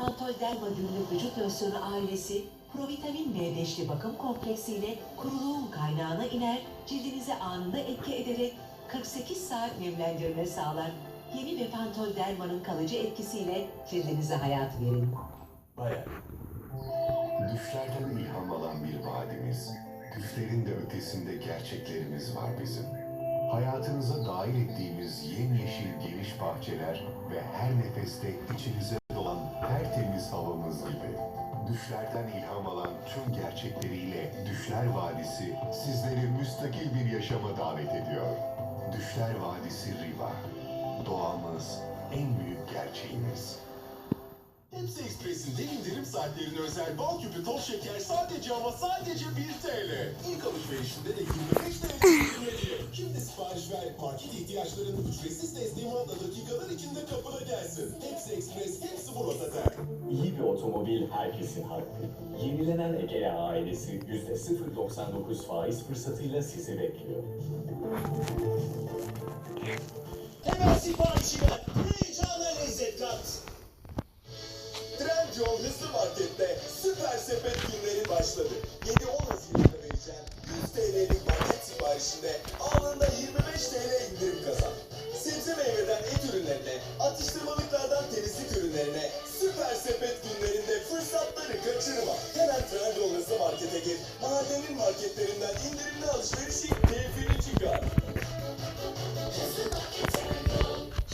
Pantol Derma günlük vücut losyonu ailesi provitamin B5'li bakım kompleksiyle kuruluğun kaynağına iner, cildinize anında etki ederek 48 saat nemlendirme sağlar. Yeni ve Pantol Derma'nın kalıcı etkisiyle cildinize hayat verin. Bayağı. Düşlerden ilham alan bir vadimiz, düşlerin de ötesinde gerçeklerimiz var bizim. Hayatınıza dahil ettiğimiz yemyeşil geniş bahçeler ve her nefeste içinize tertemiz havamız gibi. Düşlerden ilham alan tüm gerçekleriyle Düşler Vadisi sizleri müstakil bir yaşama davet ediyor. Düşler Vadisi Riva. Doğamız en büyük gerçeğimiz. Hepsi Express'in indirim saatlerine özel bal küpü toz şeker sadece ama sadece 1 TL. İlk alışverişinde de 25 TL indirim hediye. Şimdi sipariş ver, market ihtiyaçlarının ücretsiz teslimatla dakikalar içinde kapına gelsin. Hepsi Express, hepsi der. İyi bir otomobil herkesin hakkı. Yenilenen Egea ailesi %0.99 faiz fırsatıyla sizi bekliyor. Hemen siparişi ver, heyecana lezzet kat. Trendyol Hızlı Market'te süper sepet günleri başladı. 7-10 Haziran'da vereceğim 100 TL'lik market siparişinde kaçırma. Hemen Trendyol Hızlı Market'e gir. Mahallenin marketlerinden indirimli alışverişin keyfini çıkar.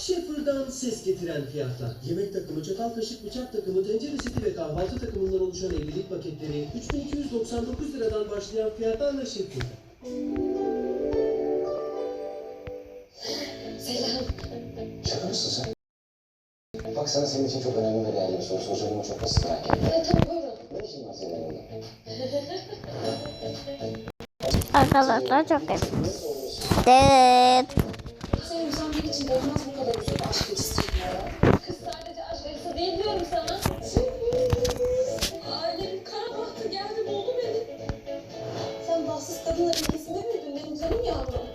Şefır'dan ses getiren fiyatlar. Yemek takımı, çatal kaşık, bıçak takımı, tencere seti ve kahvaltı takımından oluşan evlilik paketleri 3299 liradan başlayan fiyatlarla Şefır'da. Selam. Şaka mısın sen? Bak sana senin için çok önemli ve değerli bir soru soracağım ama çok basit merak etme. E, tamam buyurun. Arkadaşlar çok emin. Evet. İnsan bir için olmaz kadar ya. Kız sadece aşk acısı sana. Ailemin kara bahtı geldi buldu beni. Sen bahtsız kadınla ilgisinde miydin benim canım yavrum?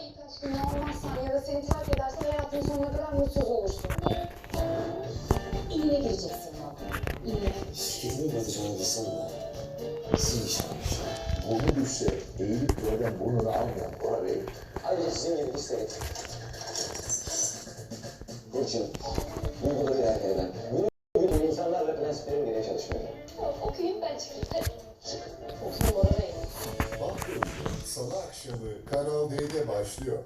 İlk aşkın olmazsan ya da seni terk edersen hayatın sonuna kadar mutsuz olursun. İğne gireceksin. De. Sizin işarmış. Burnu düşse, eğilip yerden burnunu almayan Bora Bey. Ayrıca sizin gibi listeyi. Burçin, duyguları ilerleyen, günü gün insanlarla prensiplerim gereği çalışmıyorum. Tamam okuyayım ben çıkayım. Okuyayım oraya. Bakın, Salı akşamı Kanal D'de başlıyor.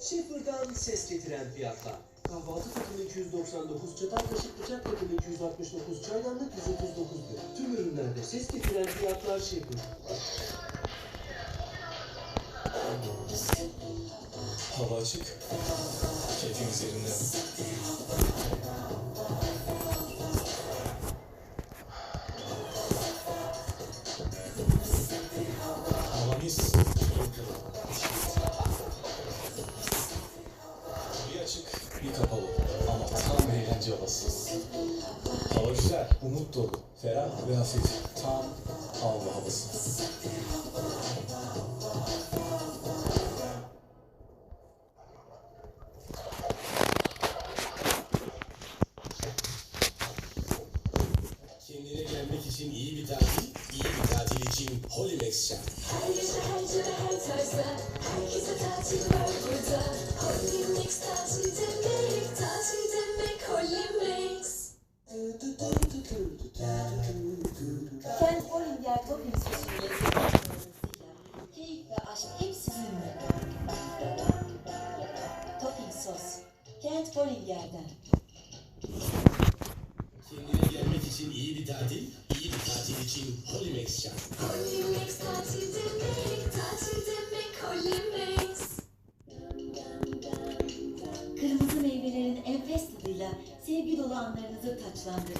Şefır'dan ses getiren fiyatlar. Kahvaltı takımı 299, çatal kaşık bıçak takımı 269, çaydanlık 139 lira. Tüm ürünlerde ses getiren fiyatlar Şefır. Hava açık. Keyfimiz yerinde. Güzel, umut dolu, ferah ve hafif. Tam Avrupa havası. Kent Bollinger Topping Sosu'nun lezzetli keyif ve aşk hep sizinle. Topping sos. Kent Bollinger'den. Kendine gelmek için iyi bir tatil, iyi bir tatil için Holilex şart. Holimix tatil demek Tatil demek Holimix Kırmızı meyvelerin enfes tadıyla sevgi dolu anlarınızı taçlandırır.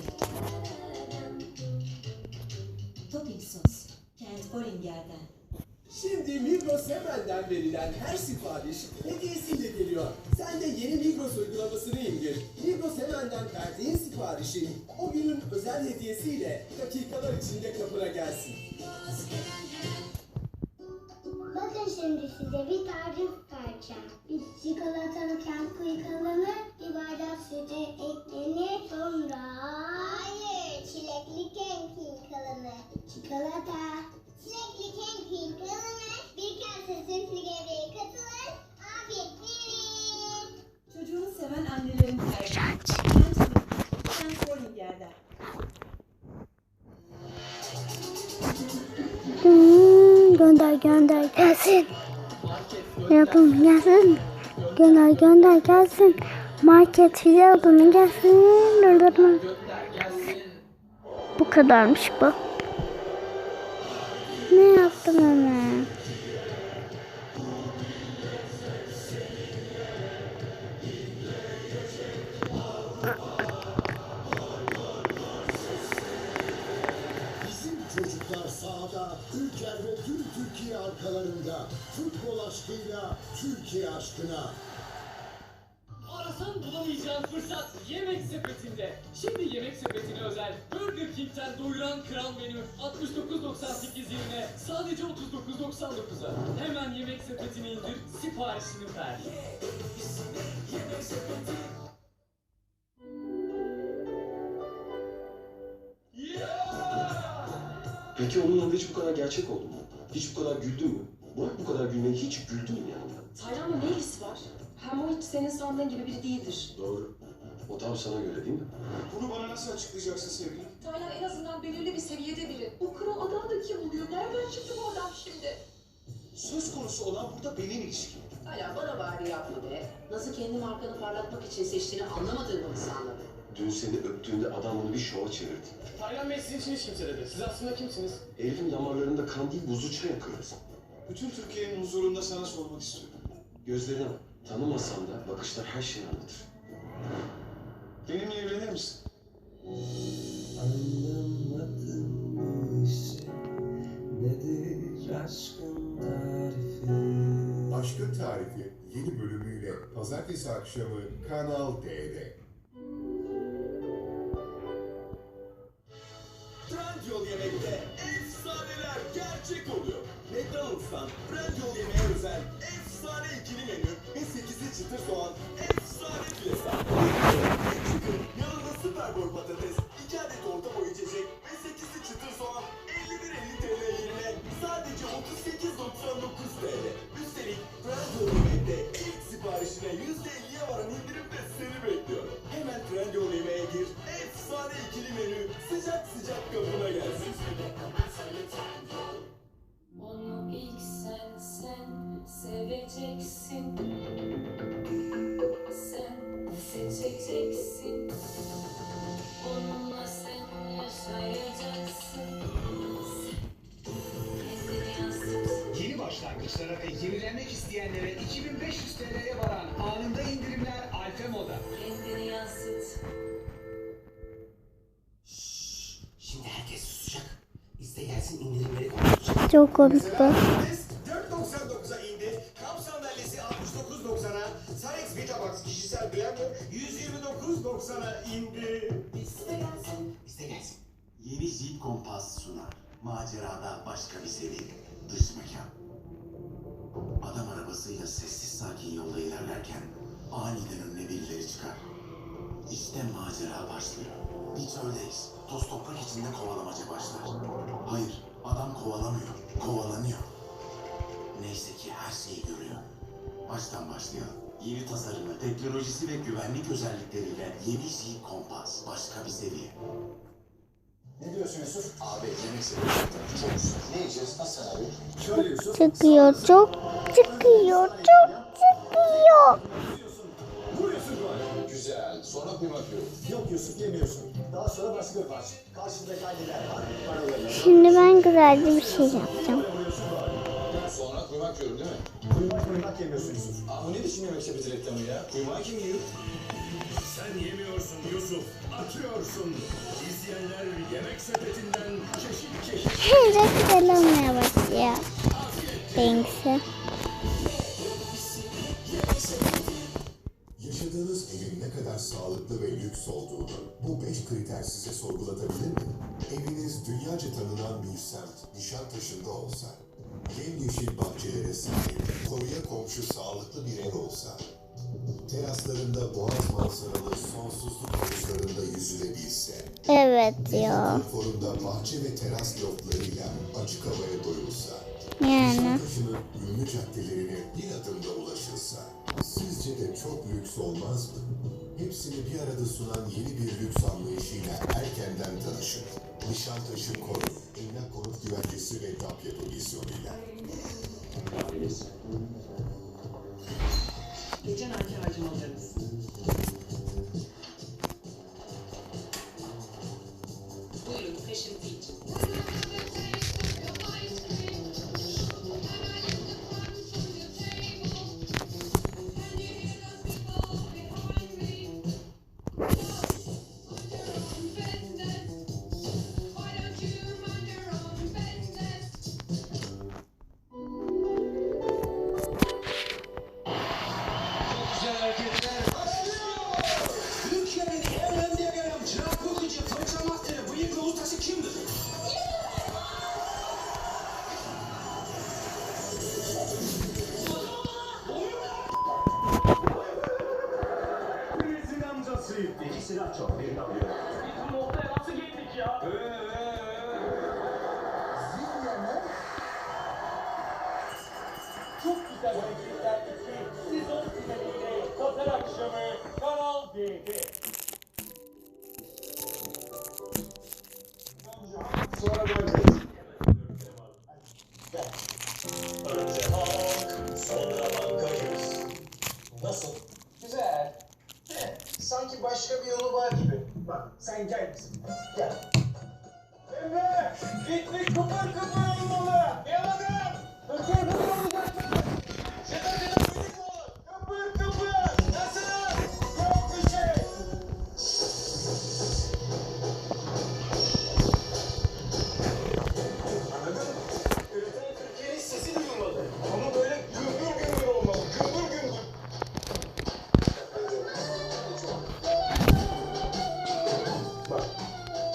Topping sos. Kent Bollinger'den. Şimdi Migros Hemen'den verilen her sipariş hediyesiyle geliyor. Sen de yeni Migros uygulamasını indir. Migros Hemen'den verdiğin siparişin o günün özel hediyesiyle dakikalar içinde kapına gelsin. Bakın şimdi size bir tarif vereceğim. Bir Çikolatalı kent kıyıkalanır, bir bardak sütü eklenir, sonra... Hayır, çilekli kent Çikolata. Çilekli kent kıyıkalanır, bir kase sütlü gevreğe katılır, afiyet verin. Çocuğunu seven annelerin. Sen. Hmm, gönder gönder gelsin. Yapım gelsin. Gönder gönder gelsin. Market yapımı gelsin. Durdurma. Bu kadarmış bu. Sadece 39.99'a. Hemen Yemek Sepeti'ni indir, siparişini ver. Yemek Sepeti. Yeah! Peki onun adı hiç bu kadar gerçek oldu mu? Hiç bu kadar güldü mü? Burak bu kadar gülmeye hiç güldü mü yani? Taylan'la ne ilgisi var? Hem o hiç senin sandığın gibi biri değildir. Doğru. O tam sana göre değil mi? Bunu bana nasıl açıklayacaksın sevgilim? Taylan en azından belirli bir seviyede biri. O kral adam da kim oluyor? Nereden çıktı bu adam şimdi? Söz konusu olan burada benim ilişkim. Hala bana bari yapma be. Nasıl kendi markanı parlatmak için seçtiğini anlamadığını mı sandın? Dün seni öptüğünde adam bunu bir şova çevirdi. Taylan Bey sizin için hiç kimse dedi. Siz aslında kimsiniz? Elif'in damarlarında kan değil buzlu çay akıyoruz. Bütün Türkiye'nin huzurunda sana sormak istiyorum. Gözlerine bak. Tanımasan da bakışlar her şeyi anlatır. Benimle evlenir misin? Anlamadım bu işi. Nedir aşkın tarifi? Aşkın Tarifi yeni bölümüyle pazartesi akşamı Kanal D'de. used it. Yenilenmek isteyenlere 2500 TL'ye varan anında indirimler Alfemo'da. Kendini yansıt. Şimdi herkes susacak. İste gelsin indirimleri konuşacak. Çok komik bu. 499'a indi. Kamp sandalyesi 69.90'a. Sarex Vitabox kişisel blender 129.90'a indi. İste gelsin. İste gelsin. Yeni Jeep Compass sunar. Macerada başka bir seviye. Dış mekan. Adam arabasıyla sessiz sakin yolda ilerlerken aniden önüne birileri çıkar. İşte macera başlıyor. Bir çöldeyiz. Toz toprak içinde kovalamaca başlar. Hayır, adam kovalamıyor, kovalanıyor. Neyse ki her şeyi görüyor. Baştan başlayalım. Yeni tasarımı, teknolojisi ve güvenlik özellikleriyle yeni Jeep Compass. Başka bir seviye. Ne diyorsun Yusuf? Abi yemek sepeti çok güzel. Ne yiyeceğiz? Nasıl abi? Şöyle Yusuf. Çıkıyor çok çıkıyor çok çıkıyor. Güzel. Sonra kuymak yiyorum. Yok Yusuf yemiyorsun. Daha sonra başka bir maç. Karşında aileler var. Paralarla. Şimdi ben güzel bir şey yapacağım. Sonra kuymak yiyorum değil mi? Kuymak kuymak yemiyorsun Yusuf. Aa, bu ne biçim yemek sepeti reklamı ya? Kuymağı kim yiyor? Sen yemiyorsun Yusuf, atıyorsun. İzleyenler yemek sepetinden çeşit çeşit Çok güzel olmaya başlıyor. Benimkisi. Yaşadığınız evin ne kadar sağlıklı ve lüks olduğunu bu beş kriter size sorgulatabilir mi? Eviniz dünyaca tanınan bir semt Nişantaşı'nda olsa, yemyeşil bahçelere sahip, koruya komşu sağlıklı bir ev olsa, Teraslarında boğaz manzaralı sonsuzluk havuzlarında yüzülebilse, Evet ya. forumda bahçe ve teras lotlarıyla açık havaya doyulsa, Yani. Nişantaşı'nın ünlü caddelerine bir adımda ulaşılsa, sizce de çok lüks olmaz mı? Hepsini bir arada sunan yeni bir lüks anlayışıyla erkenden tanışın. Nişantaşı Konut, Emlak Konut Güvencesi ve DAP yapımı Geçen ayki harcamalarınız. Buyurun İki silah çok, birini alıyorum. Biz bu noktaya nasıl geldik ya? Çok güzel hareketler için sezon finaliyle Zafer akşamı Kanal D'de. Sonra göreceğiz. Sen gel bizim. Gel. Emre! Gittik kıpır kıpır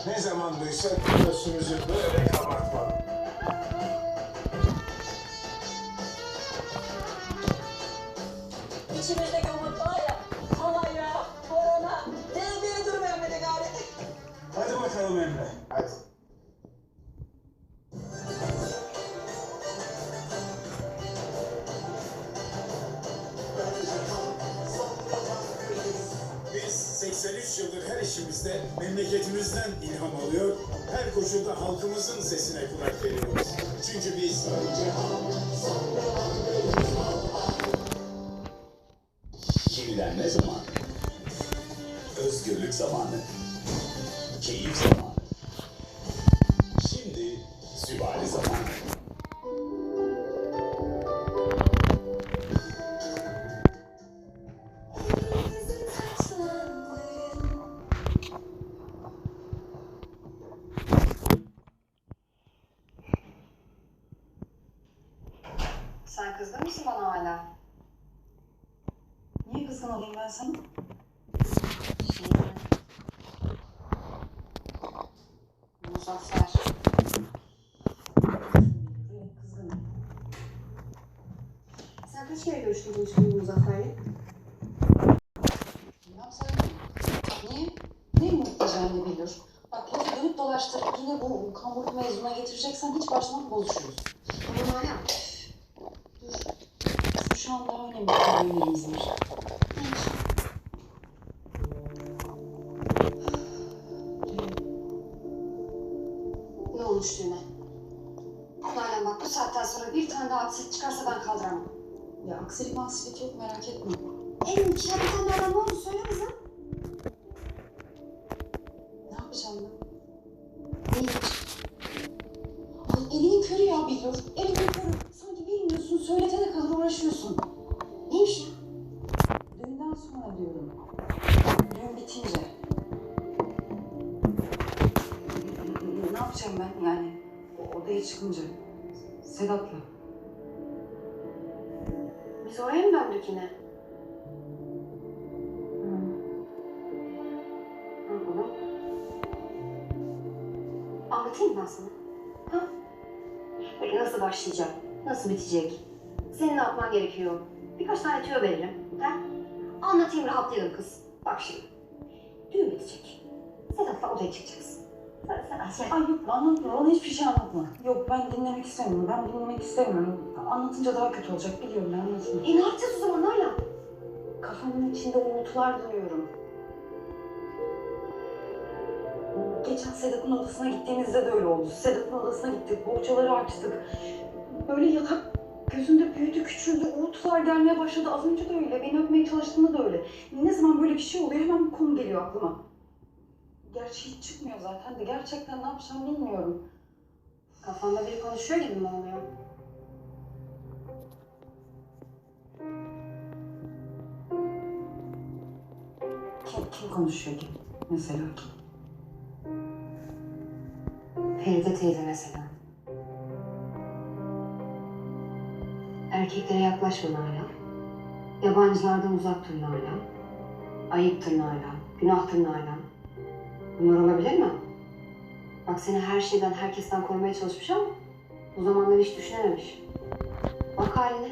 ne zaman duysak göğsümüzü böyle kabartmalı. İçimizdeki umut var ya, havaya, korona, devmeye durmayan beni gari. Hadi bakalım Emre, ilham alıyor, her koşulda halkımızın sesine kulak veriyoruz. Çünkü biz Kimilenme zamanı. Özgürlük zamanı. Keyif zamanı. Kızgın mısın bana hala? Niye kızgın olayım ben sana? Kızgınım. Sen kaç kere görüştün bu işin Muzaffer'le? Ne muhteşem bilir? Bak lafı dönüp dolaştırıp yine bu kamburluk mevzuna getireceksen hiç baştan bozuşuruz. Ama hala. Şu an daha önemli problemlerimiz var. Ne olmuş düğüne? Nalan bak bu saatten sonra bir tane daha aksilik çıkarsa ben kaldıramam. Ya aksilik maksilik yok merak etme. Elin iki tane ne oldu söyle kızım. Ne yapacağım ben? Hiç. Ay elinin körü ya biliyor. Elinin körü. Sanki bilmiyorsun söyletene kadar uğraşıyorsun. Neymiş ya? Düğünden sonra diyorum. Düğün bitince. Ne yapacağım ben yani? O odaya çıkınca. Sedat'la. Biz oraya mı döndük yine? Anlatayım ben sana? Ha? Peki nasıl başlayacak? Nasıl bitecek? Senin ne yapman gerekiyor? Birkaç tane tüyo veririm. Ha? Anlatayım rahatlayalım kız. Bak şimdi. Düğün bitecek. Sedat'la odaya çıkacaksın. Sonra Sedat şey... Ay yok anlatma. Bana hiçbir şey anlatma. Yok ben dinlemek istemiyorum. Ben dinlemek istemiyorum. Anlatınca daha kötü olacak. Biliyorum ben anlatma. E ne yapacağız o zaman hala? Kafamın içinde umutlar duyuyorum. Geçen Sedat'ın odasına gittiğimizde de öyle oldu. Sedat'ın odasına gittik, bohçaları açtık. Böyle yatak gözünde büyüdü, küçüldü, umutlar gelmeye başladı. Az önce de öyle, beni öpmeye çalıştığında da öyle. Ne zaman böyle bir şey oluyor hemen bir konu geliyor aklıma. Gerçi hiç çıkmıyor zaten de gerçekten ne yapacağım bilmiyorum. Kafanda biri konuşuyor gibi mi oluyor? Kim, kim konuşuyor ki? Mesela kim? Feride teyze mesela. Erkeklere yaklaşma Nalan. Yabancılardan uzak dur Nalan. Ayıptır Nalan. Günahtır Nalan. Bunlar olabilir mi? Bak seni her şeyden, herkesten korumaya çalışmış ama bu zamanlar hiç düşünememiş. Bak haline.